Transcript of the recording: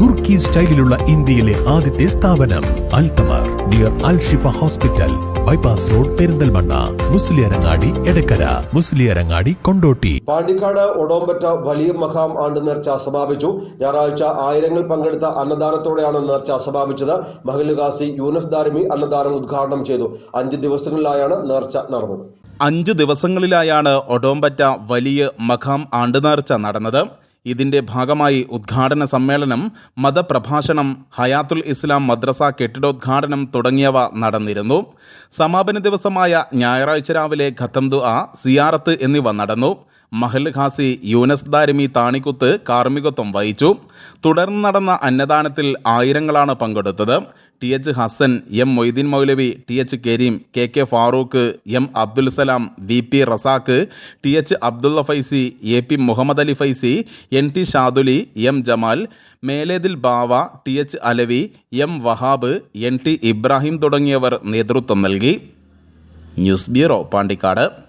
തുർക്കി സ്റ്റൈലിലുള്ള ഇന്ത്യയിലെ ആദ്യത്തെ സ്ഥാപനം അൽതമർ dear Al Shifa hospital bypass road Perinthalmanna. Musliyarangadi Edakkara. Musliyarangadi Kondotty. Pandikkad Odompatta വലിയ മഖാം ആണ്ട് നേർച്ച സമാപിച്ചു. ഞായറാഴ്ച ആയിരങ്ങൾ പങ്കെടുത്ത അന്നദാനത്തോടെയാണ് നേർച്ച സമാപിച്ചത്. മഹലുകാസി യൂനസ് ദാരിമി അന്നദാനം ഉദ്ഘാടനം ചെയ്തു. അഞ്ച് ദിവസങ്ങളിലായാണ് നേർച്ച നടന്നത്. അഞ്ച് ദിവസങ്ങളിലായാണ് ഒടോമ്പറ്റ വലിയ മഖാം ആണ്ട് നേർച്ച നടന്നത്. ഇതിന്റെ ഭാഗമായി ഉദ്ഘാടന സമ്മേളനം മതപ്രഭാഷണം ഹയാത്തുൽ ഇസ്ലാം മദ്രസ കെട്ടിടോദ്ഘാടനം തുടങ്ങിയവ നടന്നിരുന്നു. സമാപന ദിവസമായ ഞായറാഴ്ച രാവിലെ ഖത്തംദു ആ സിയാറത്ത് എന്നിവ നടന്നു. മഹൽ ഖാസി യൂനസ് ദാരിമി താണിക്കുത്ത് കാർമ്മികത്വം വഹിച്ചു. തുടർന്ന് നടന്ന അന്നദാനത്തിൽ ആയിരങ്ങളാണ് പങ്കെടുത്തത്. T H Hasan M Moideen Moulavi T H Kareem K K Farooq M Abdul Salam V P Razak T H Abdulla Faizy A P Muhammad Ali Faizy N T Shaduli M Jamal Melethil Bava T H Alavi M Wahab N T Ibrahim തുടങ്ങിയവർ നേതൃത്വം നൽകി. News bureau Pandikkad.